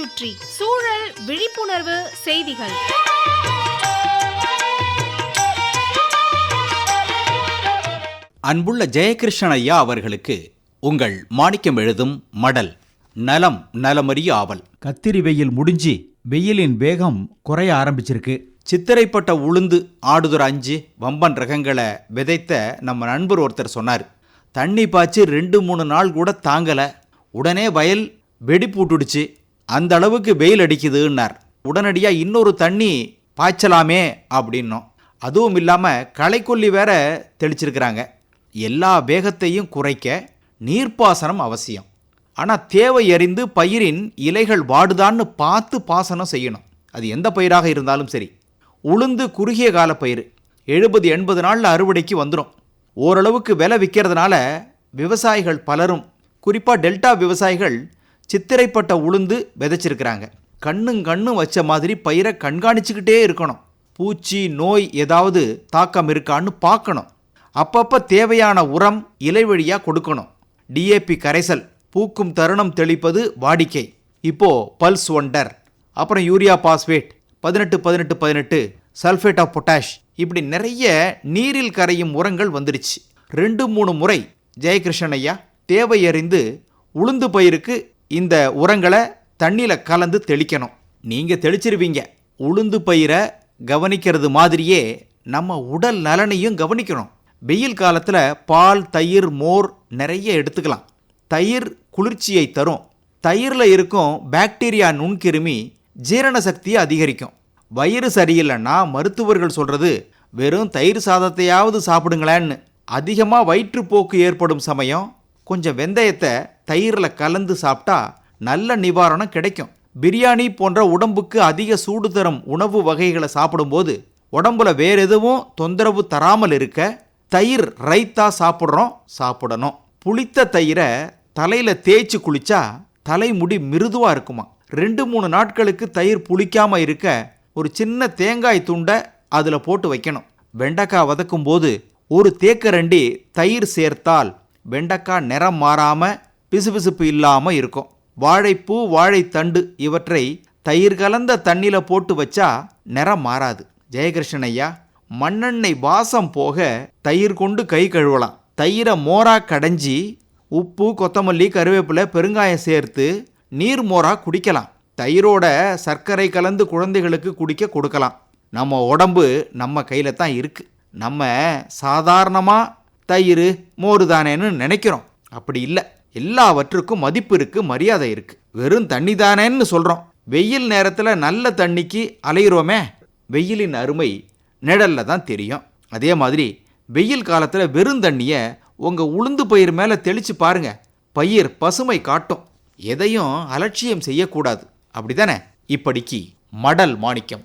சுற்றி சூழல் விழிப்புணர்வு செய்திகள். அன்புள்ள ஜெயகிருஷ்ணன் ஐயா அவர்களுக்கு உங்கள் மாணிக்கம் எழுதும் மடல் நலம் நலமறிய ஆவல். கத்திரி வெயில் முடிஞ்சு வெயிலின் வேகம் குறைய ஆரம்பிச்சிருக்கு. சித்திரைப்பட்ட உளுந்து ஆடுதுற அஞ்சு வம்பன் ரகங்களை விதைத்த நம்ம நண்பர் ஒருத்தர் சொன்னார். தண்ணி பாய்ச்சி ரெண்டு மூணு நாள் கூட தாங்கலை. உடனே வயல் வெடி பூட்டுடுச்சு அந்த அளவுக்கு வெயில் அடிக்குதுன்னார். உடனடியாக இன்னொரு தண்ணி பாய்ச்சலாமே அப்படின்னோம். அதுவும் இல்லாமல் களைக்கொல்லி வேற தெளிச்சிருக்கிறாங்க. எல்லா வேகத்தையும் குறைக்க நீர்ப்பாசனம் அவசியம். ஆனால் தேவை அறிந்து பயிரின் இலைகள் வாடுதான்னு பார்த்து பாசனம் செய்யணும். அது எந்த பயிராக இருந்தாலும் சரி. உளுந்து குறுகிய கால பயிர் எழுபது எண்பது நாளில் அறுவடைக்கு வந்துடும் ஓரளவுக்கு விலை விற்கிறதுனால விவசாயிகள் பலரும் குறிப்பாக டெல்டா விவசாயிகள் சித்திரைப்பட்ட உளுந்து விதைச்சிருக்கிறாங்க. கண்ணும் கண்ணும் வச்ச மாதிரி பயிரை கண்காணிச்சுக்கிட்டே இருக்கணும். பூச்சி நோய் ஏதாவது தாக்கம் இருக்கான்னு பார்க்கணும். அப்பப்போ தேவையான உரம் இலைவழியாக கொடுக்கணும். டிஏபி கரைசல் பூக்கும் தருணம் தெளிப்பது வாடிக்கை. இப்போது பல்ஸ் ஒண்டர் அப்புறம் யூரியா பாஸ்பேட் பதினெட்டு பதினெட்டு பதினெட்டு சல்ஃபேட் ஆஃப் பொட்டாஷ். இப்படி நிறைய நீரில் கரையும் உரங்கள் வந்துடுச்சு ரெண்டு மூணு முறை ஜெயகிருஷ்ணன் ஐயா தேவை அறிந்து உளுந்து பயிருக்கு இந்த உரங்களை தண்ணியில் கலந்து தெளிக்கணும். நீங்கள் தெளிச்சிருவீங்க. உளுந்து பயிரை கவனிக்கிறது மாதிரியே நம்ம உடல் நலனையும் கவனிக்கணும். வெயில் காலத்தில் பால் தயிர் மோர் நிறைய எடுத்துக்கலாம். தயிர் குளிர்ச்சியை தரும். தயிரில் இருக்கும் பாக்டீரியா நுண்கிருமி ஜீரண சக்தியை அதிகரிக்கும். வயிறு சரியில்லைன்னா மருத்துவர்கள் சொல்கிறது வெறும் தயிர் சாதத்தையாவது சாப்பிடுங்களேன்னு. அதிகமாக வயிற்றுப்போக்கு ஏற்படும் சமயம் கொஞ்சம் வெந்தயத்தை தயிரில் கலந்து சாப்பிட்டா நல்ல நிவாரணம் கிடைக்கும். பிரியாணி போன்ற உடம்புக்கு அதிக சூடு தரும் உணவு வகைகளை சாப்பிடும்போது உடம்புல வேற எதுவும் தொந்தரவு தராமல் இருக்க தயிர் ரைத்தா சாப்பிட்றோம் சாப்பிடணும். புளித்த தயிரை தலையில் தேய்ச்சி குளிச்சா தலைமுடி மிருதுவாக இருக்குமா? ரெண்டு மூணு நாட்களுக்கு தயிர் புளிக்காமல் இருக்க ஒரு சின்ன தேங்காய் துண்டை அதில் போட்டு வைக்கணும். வெண்டைக்காய் வதக்கும் போது ஒரு தேக்கரண்டி தயிர் சேர்த்தால் வெண்டைக்காய் நிறம் மாறாமல் பிசுபிசுப்பு இல்லாமல் இருக்கும். வாழைப்பூ வாழைத்தண்டு இவற்றை தயிர் கலந்த தண்ணியில் போட்டு வச்சா நிறம் மாறாது. ஜெயகிருஷ்ணன் ஐயா மண்ணெண்ணெய் வாசம் போக தயிர் கொண்டு கை கழுவலாம். தயிரை மோரா கடைஞ்சி உப்பு கொத்தமல்லி கருவேப்பிலை பெருங்காயம் சேர்த்து நீர் மோரா குடிக்கலாம். தயிரோட சர்க்கரை கலந்து குழந்தைகளுக்கு குடிக்க கொடுக்கலாம். நம்ம உடம்பு நம்ம கையில் தான் இருக்குது நம்ம சாதாரணமாக தயிர் மோர் தானேன்னு நினைக்கிறோம். அப்படி இல்லை. எல்லாவற்றுக்கும் மதிப்பு இருக்குது மரியாதை இருக்குது வெறும் தண்ணி தானேன்னு சொல்கிறோம் வெயில் நேரத்தில் நல்ல தண்ணிக்கு அலையிறோமே. வெயிலின் அருமை நிழலில் தான் தெரியும். அதே மாதிரி வெயில் காலத்தில் வெறும் தண்ணியை உங்கள் உளுந்து பயிர் மேலே தெளித்து பாருங்கள் பயிர் பசுமை காட்டும். எதையும் அலட்சியம் செய்யக்கூடாது. அப்படி தானே இப்படிக்கு மடல் மாணிக்கம்.